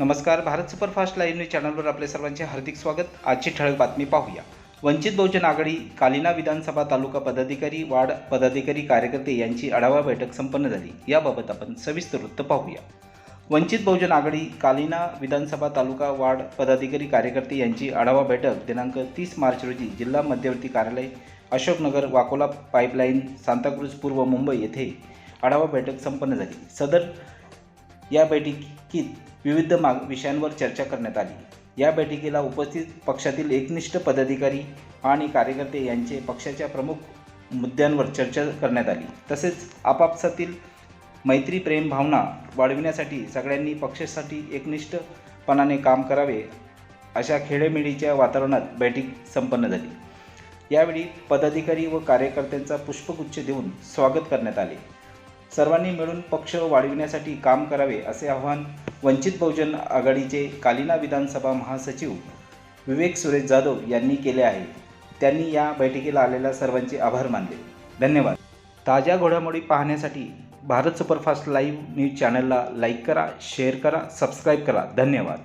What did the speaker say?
नमस्कार Bharat superfast live news चॅनलवर आपले सर्वांचे हार्दिक स्वागत. आजची ठळक बातमी पाहूया. वंचित बहुजन आघाडी कालिना विधानसभा तालुका पदाधिकारी वार्ड पदाधिकारी कार्यकर्ते यांची आढावा बैठक संपन्न झाली. याबाबत आपण सविस्तर वृत्त पाहूया. वंचित बहुजन आघाडी कालिना विधानसभा तालुका वार्ड पदाधिकारी कार्यकर्ते यांची आढावा बैठक दिनांक तीस मार्च रोजी जिल्हा मध्यवर्ती कार्यालय अशोकनगर वाकोला पाईपलाईन सांताक्रूज पूर्व मुंबई येथे आढावा बैठक संपन्न झाली. सदर या बैठकीत विविध माग विषयांवर चर्चा करण्यात आली. या बैठकीला उपस्थित पक्षातील एकनिष्ठ पदाधिकारी आणि कार्यकर्ते यांचे पक्षाच्या प्रमुख मुद्द्यांवर चर्चा करण्यात आली. तसेच आपापसातील मैत्री प्रेम भावना वाढविण्यासाठी सगळ्यांनी पक्षासाठी एकनिष्ठपणाने काम करावे अशा खेडेमेडीच्या वातावरणात बैठक संपन्न झाली. यावेळी पदाधिकारी व कार्यकर्त्यांचा पुष्पगुच्छ देऊन स्वागत करण्यात आले. सर्वांनी मिळून पक्ष वाढविण्यासाठी काम करावे असे आवाहन वंचित बहुजन आघाडीचे कालिना विधानसभा महासचिव विवेक सुरेश जाधव यांनी केले आहे. त्यांनी या बैठकीला आलेल्या सर्वांचे आभार मानले. धन्यवाद. ताज्या घोडामोडी पाहण्यासाठी भारत सुपरफास्ट लाईव्ह न्यूज चॅनलला लाईक करा शेअर करा सबस्क्राईब करा. धन्यवाद.